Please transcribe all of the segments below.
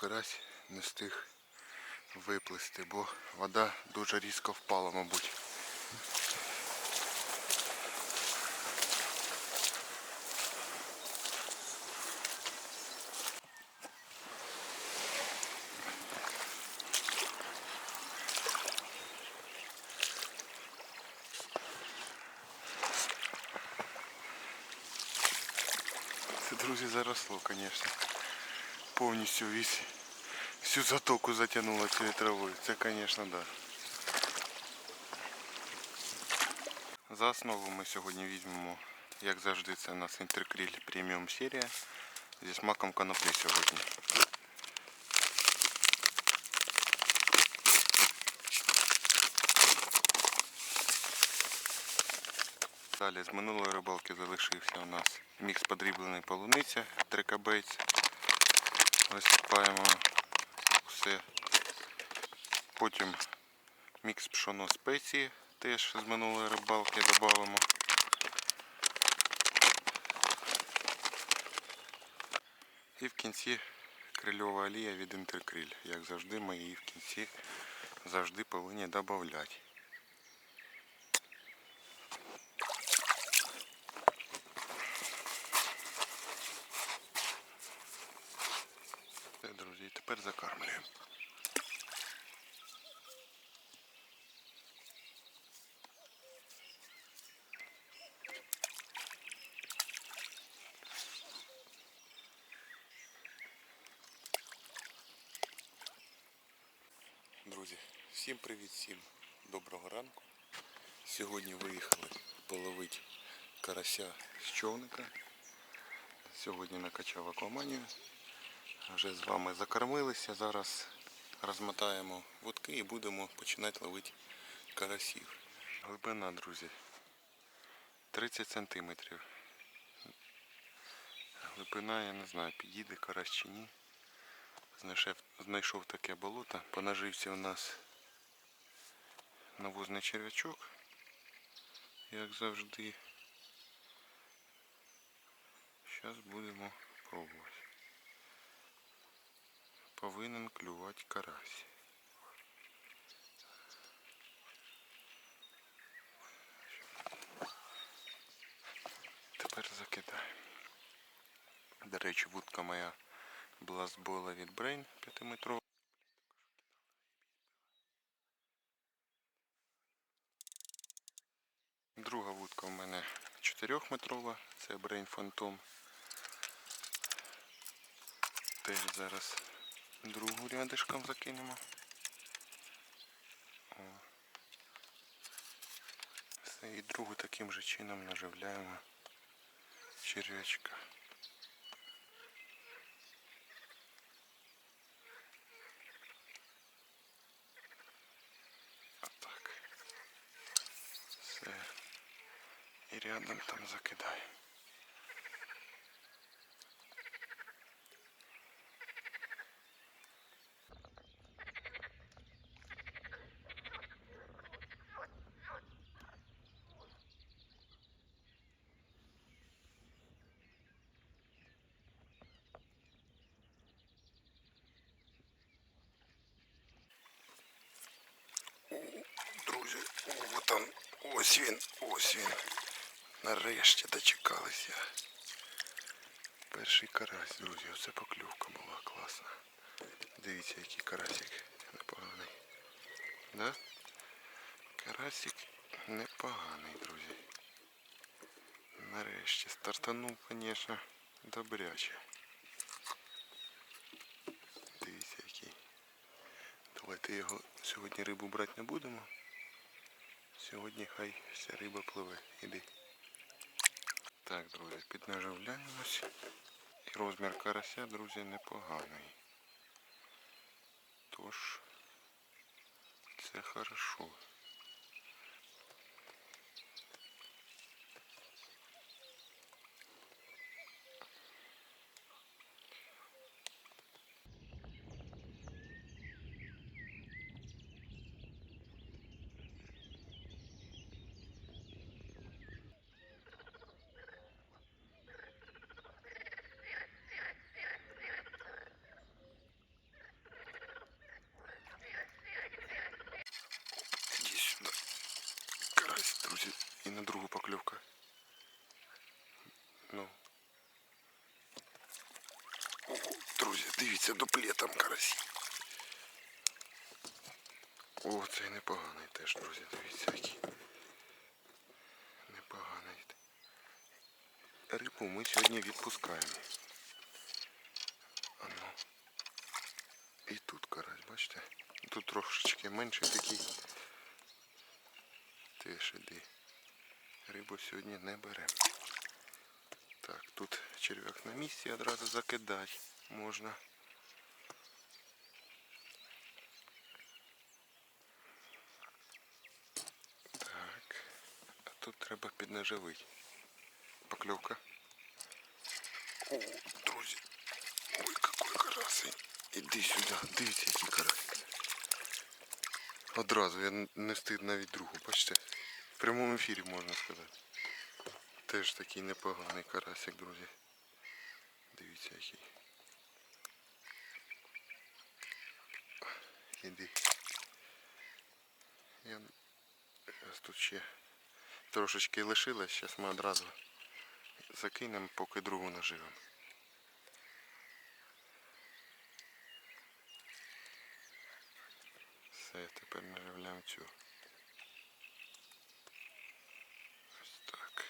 карась не встиг виплисти, бо вода дуже різко впала, мабуть. Друзі, заросло, звісно. Повністю весь, всю затоку затягнуло цією травою. Це, звісно, да. За основу ми сьогодні візьмемо, як завжди, це у нас інтеркріль преміум серія зі смаком коноплі сьогодні. Далі з минулої рибалки залишився у нас мікс подріблений полуниця, трикабейць. Висипаємо все. Потім мікс пшоно спеції теж з минулої рибалки додамо. І в кінці крильова олія від інтеркриль. Як завжди, ми її в кінці завжди повинні додати. Все, друзі, і тепер закармлюємо. Друзі, всім привіт, всім доброго ранку. Сьогодні виїхали половити карася з човника. Сьогодні накачав акваманію. Вже з вами закормилися. Зараз розмотаємо вудки і будемо починати ловити карасів. Глибина, друзі, 30 сантиметрів. Глибина, я не знаю, підійде карась чи ні. Знайшов, знайшов таке болото. Понажився у нас навозний черв'ячок, як завжди. Зараз будемо пробувати. Повинен клювати карась. Тепер закидаємо. До речі, вудка моя бластбола від Brain 5-метрова. Друга вудка у мене 4-метрова, це Brain Phantom. Теж зараз другу рядишком закинемо. І другу таким же чином наживляємо черв'ячка. Отак. Все. І рядом там закидаємо. Друзі, о, там ось він, ось він. Нарешті дочекалися. Перший карась, друзі, оце поклювка була класна. Дивіться, який карасик непоганий. Да? Карасик непоганий, друзі. Нарешті стартанув, звісно, добряче. Дивіться, який. Давайте його сьогодні рибу брати не будемо. Сьогодні хай вся риба пливе. Іди. Так, друзі, піднаживляємось. І розмір карася, друзі, непоганий. Тож це хорошо. Дивіться, дуплетом карасі. О, цей непоганий теж, друзі, дивіться який. Непоганий. Рибу ми сьогодні відпускаємо. А ну. І тут карась, бачите? Тут трошечки менший такий. Теж іди. Рибу сьогодні не беремо. Так, тут черв'як на місці одразу закидати можна. Тут треба піднаживити. Покльовка. О, друзі. Ой, какой карасий. Іди сюди, дивіться, який карась. Одразу, я не встиг навіть другу, бачите? В прямому ефірі можна сказати. Теж такий непоганий карасик, друзі. Дивіться який. Іди. Я... Ось тут ще трошечки лишилось, зараз ми одразу закинемо, поки другу наживемо. Все, тепер наживляємо цю. Ось так.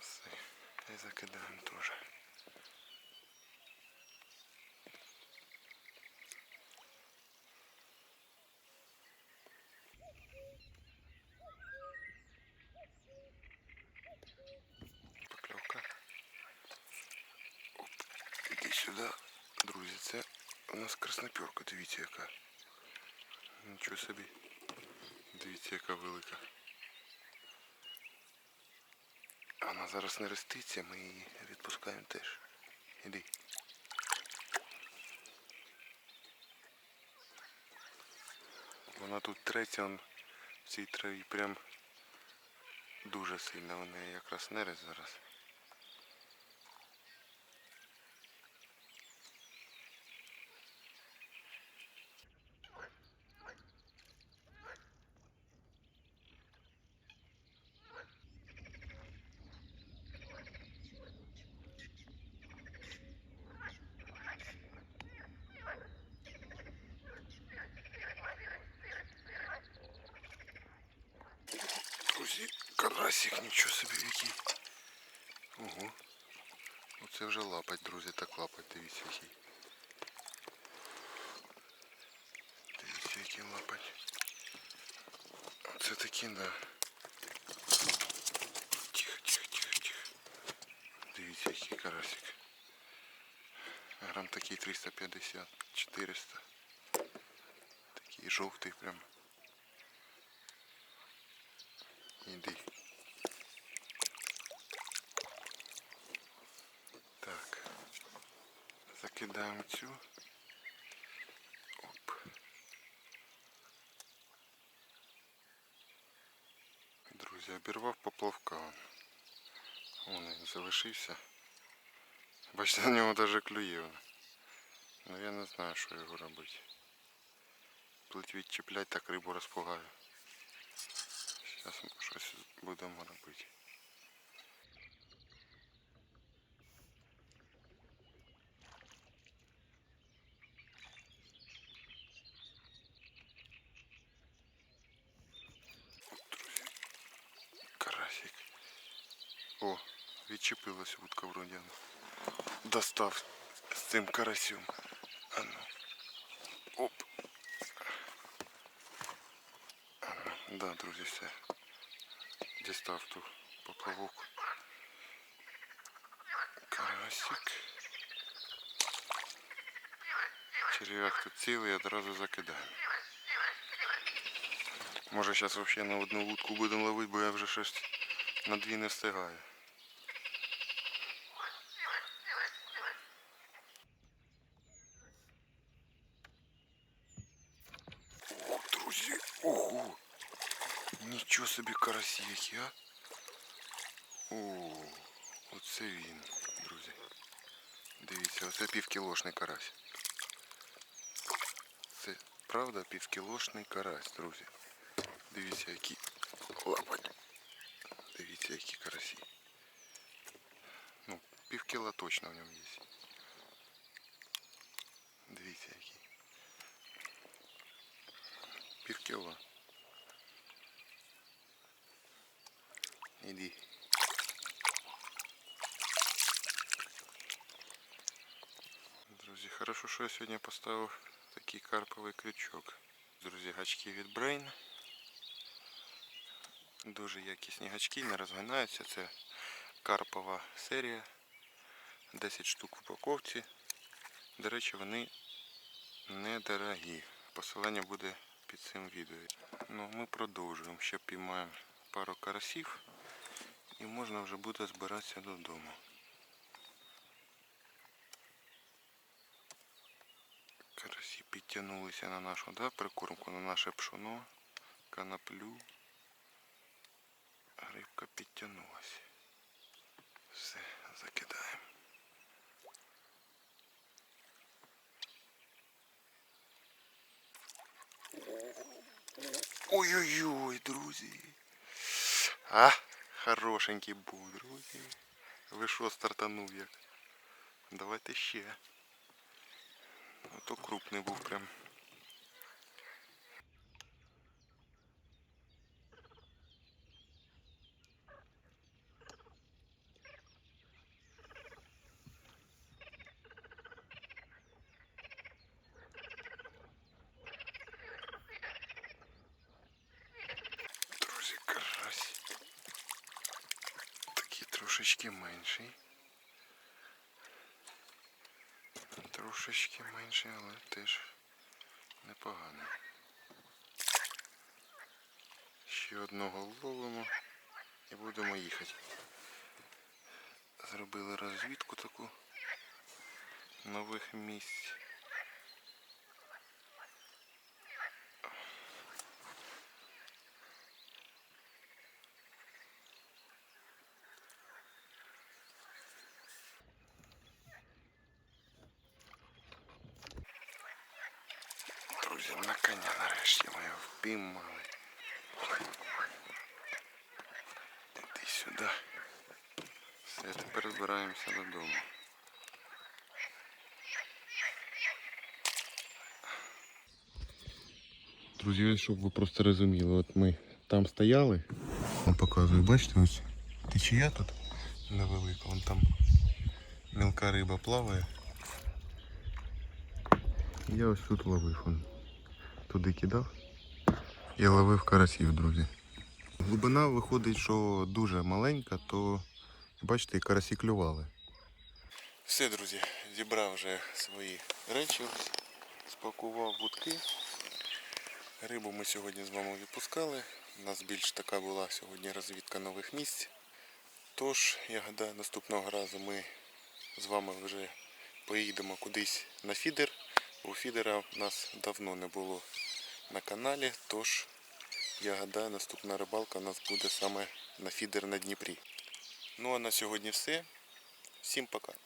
Все. І закидаємо теж. Покльовка. Оп. Іди сюди, друзі, це у нас красноперка, дивіться яка. Нічого собі. Дивіться, яка велика. Вона зараз не роститься, ми її відпускаємо теж. Іди. Вона тут третя, он в цій траві прям дуже сильно. Вона якраз нерест зараз. карасик, нічого собі який. Ого. Оце вже лапать, друзі, так лапать, дивіться який. Дивіться, який лапать. Оце такі, да. Тихо, тихо, тихо, тихо. Дивіться, який карасик. Грам такий 350, 400. Такий жовтий прям. Іди. Закидаємо цю. Оп. Друзі, обірвав поплавка. Вон він залишився. Бачите, на нього навіть клює. воно. Ну я не знаю, що його робити. Плить відчіплять, так рибу розпугаю. О, відчепилась вудка вроді. вона. Достав з цим карасем. А ну. Оп. А ну, да, друзі, все. Дістав ту поплавок. Карасик. Черв'як тут цілий, одразу закидаємо. Може зараз взагалі на одну вудку будемо ловити, бо я вже щось на дві не встигаю. О, друзі, ого! Нічого собі карасі які, а? О, оце він, друзі. Дивіться, оце півкілошний карась. Це правда півкілошний карась, друзі. Дивіться, які лапать. Дивіться, які карасі. Ну, півкіла точно в ньому є. Дивіться, які. Півкіла. Іди. Друзі, хорошо, що я сьогодні поставив такий карповий крючок. Друзі, гачки від Brain. Дуже якісні гачки, не розгинаються. Це карпова серія. 10 штук в упаковці. До речі, вони недорогі. Посилання буде під цим відео. Ну, ми продовжуємо. Ще піймаємо пару карасів і можна вже буде збиратися додому. Карасі підтягнулися на нашу да, прикормку, на наше пшоно, канаплю. Рибка підтягнулася. Все, закидаємо. Ой-ой-ой, друзі. А, хорошенький був, друзі. Ви що стартанув як? Давайте ще. Ото крупний був прям. Друзі, карась. Такий трошечки менший. Трошечки менший, але теж непогано. Ще одного ловимо і будемо їхати. Зробили розвідку таку нових місць. на коня нарешті ми його впіймали. Іди сюди. Все, тепер збираємося додому. Друзі, ось щоб ви просто розуміли, от ми там стояли. Вам показую, бачите, ось течія тут невелика, вон там мілка риба плаває. Я ось тут ловив. Он. Туди кидав і ловив карасів, друзі. Глибина виходить, що дуже маленька, то бачите, і карасі клювали. Все, друзі, зібрав вже свої речі, спакував будки. Рибу ми сьогодні з вами відпускали. У нас більш така була сьогодні розвідка нових місць. Тож, я гадаю, наступного разу ми з вами вже поїдемо кудись на фідер. У фідера в нас давно не було на каналі, тож я гадаю, наступна рибалка у нас буде саме на фідер на Дніпрі. Ну а на сьогодні все. Всім пока.